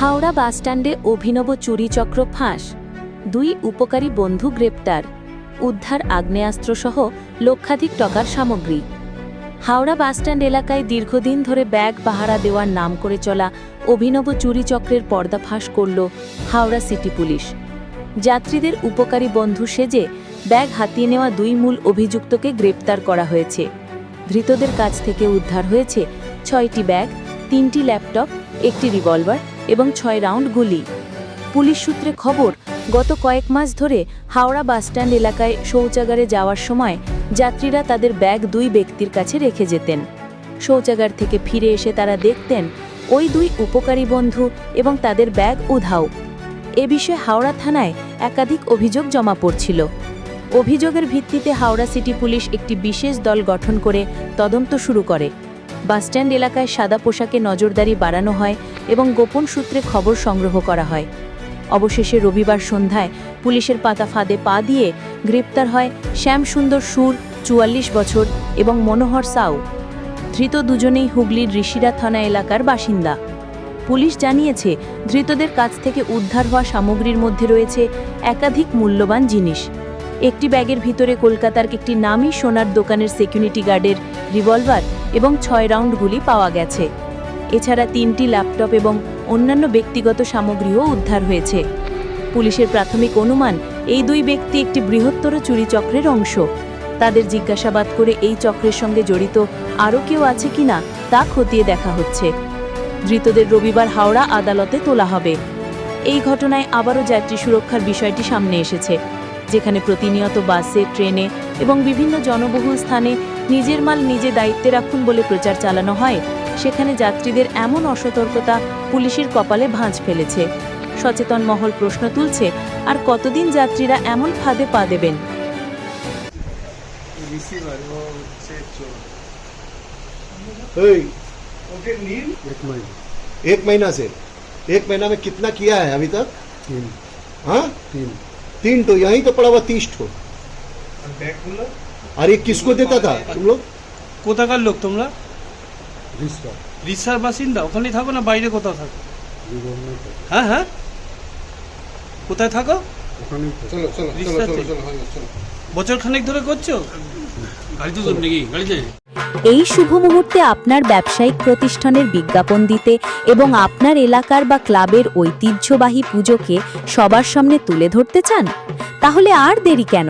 হাওড়া বাসস্ট্যান্ডে অভিনব চুরিচক্র ফাঁস। দুই উপকারী বন্ধু গ্রেপ্তার। উদ্ধার আগ্নেয়াস্ত্রসহ লক্ষাধিক টাকার সামগ্রী। হাওড়া বাসস্ট্যান্ড এলাকায় দীর্ঘদিন ধরে ব্যাগ পাহারা দেওয়ার নাম করে চলা অভিনব চুরিচক্রের পর্দাফাঁস করল হাওড়া সিটি পুলিশ। যাত্রীদের উপকারী বন্ধু সেজে ব্যাগ হাতিয়ে নেওয়া দুই মূল অভিযুক্তকে গ্রেপ্তার করা হয়েছে। ধৃতদের কাছ থেকে উদ্ধার হয়েছে ছয়টি ব্যাগ, তিনটি ল্যাপটপ, একটি রিভলভার এবং ছয় রাউন্ড গুলি। পুলিশ সূত্রে খবর, গত কয়েক মাস ধরে হাওড়া বাসস্ট্যান্ড এলাকায় শৌচাগারে যাওয়ার সময় যাত্রীরা তাদের ব্যাগ দুই ব্যক্তির কাছে রেখে যেতেন। শৌচাগার থেকে ফিরে এসে তারা দেখতেন, ওই দুই উপকারী বন্ধু এবং তাদের ব্যাগ উধাও। এ বিষয়ে হাওড়া থানায় একাধিক অভিযোগ জমা পড়ছিল। অভিযোগের ভিত্তিতে হাওড়া সিটি পুলিশ একটি বিশেষ দল গঠন করে তদন্ত শুরু করে। বাসস্ট্যান্ড এলাকায় সাদা পোশাকে নজরদারি বাড়ানো হয় এবং গোপন সূত্রে খবর সংগ্রহ করা হয়। অবশেষে রবিবার সন্ধ্যায় পুলিশের পাতা ফাঁদে পা দিয়ে গ্রেপ্তার হয় শ্যামসুন্দর সুর, চুয়াল্লিশ বছর এবং মনোহর সাউ। ধৃত দুজনেই হুগলির ঋষিরা থানা এলাকার বাসিন্দা। পুলিশ জানিয়েছে, ধৃতদের কাছ থেকে উদ্ধার হওয়া সামগ্রীর মধ্যে রয়েছে একাধিক মূল্যবান জিনিস। একটি ব্যাগের ভিতরে কলকাতার একটি নামী সোনার দোকানের সিকিউরিটি গার্ডের রিভলভার এবং ছয় রাউন্ড গুলি পাওয়া গেছে। এছাড়া তিনটি ল্যাপটপ এবং অন্যান্য ব্যক্তিগত সামগ্রীও উদ্ধার হয়েছে। পুলিশের প্রাথমিক অনুমান, এই দুই ব্যক্তি একটি বৃহত্তর চুরি চক্রের অংশ। তাদের জিজ্ঞাসাবাদ করে এই চক্রের সঙ্গে জড়িত আরও কেউ আছে কিনা তা খতিয়ে দেখা হচ্ছে। ধৃতদের রবিবার হাওড়া আদালতে তোলা হবে। এই ঘটনায় আবারও যাত্রী সুরক্ষার বিষয়টি সামনে এসেছে, যেখানে প্রতিনিয়ত বাসে, ট্রেনে এবং বিভিন্ন জনবহুল স্থানে নিজের মাল নিজে দায়িত্বে রাখুন বলে প্রচার চালানো হয় সেখানে যাত্রীদের এমন অসতর্কতা পুলিশের কপালে ভাঁজ ফেলেছে সচেতন মহল প্রশ্ন তুলছে আর কতদিন যাত্রীরা এমন ফাঁদে পা দেবেন রিসিভার ও হচ্ছে চোর ए, ওকে নীল एक महीना एक महीना से एक महीना में कितना किया है अभी तक तीन हाँ तीन तीन तो यहीं तो पड़ा हुआ तीस ठो আর ব্যাগগুলো और ये किसको देता था तुम लोग কোথাকার লোক তোমরা रिश्ता রিসার বাসিন্দা ওখানেই থাকো না বাইরে কোথাও থাকো जीवन में तो হ্যাঁ হ্যাঁ কোথায় থাকো ওখানে তো চলো চলো চলো রিক্সা চলো চাই। চলো হয়ে গেছে, চলো বছর খানেক ধরে করছো গাড়িতে তো নাকি গাড়িতে এই শুভ মুহূর্তে আপনার ব্যবসায়িক প্রতিষ্ঠানের বিজ্ঞাপন দিতে এবং আপনার এলাকার বা ক্লাবের ঐতিহ্যবাহী পুজোকে সবার সামনে তুলে ধরতে চান তাহলে আর দেরি কেন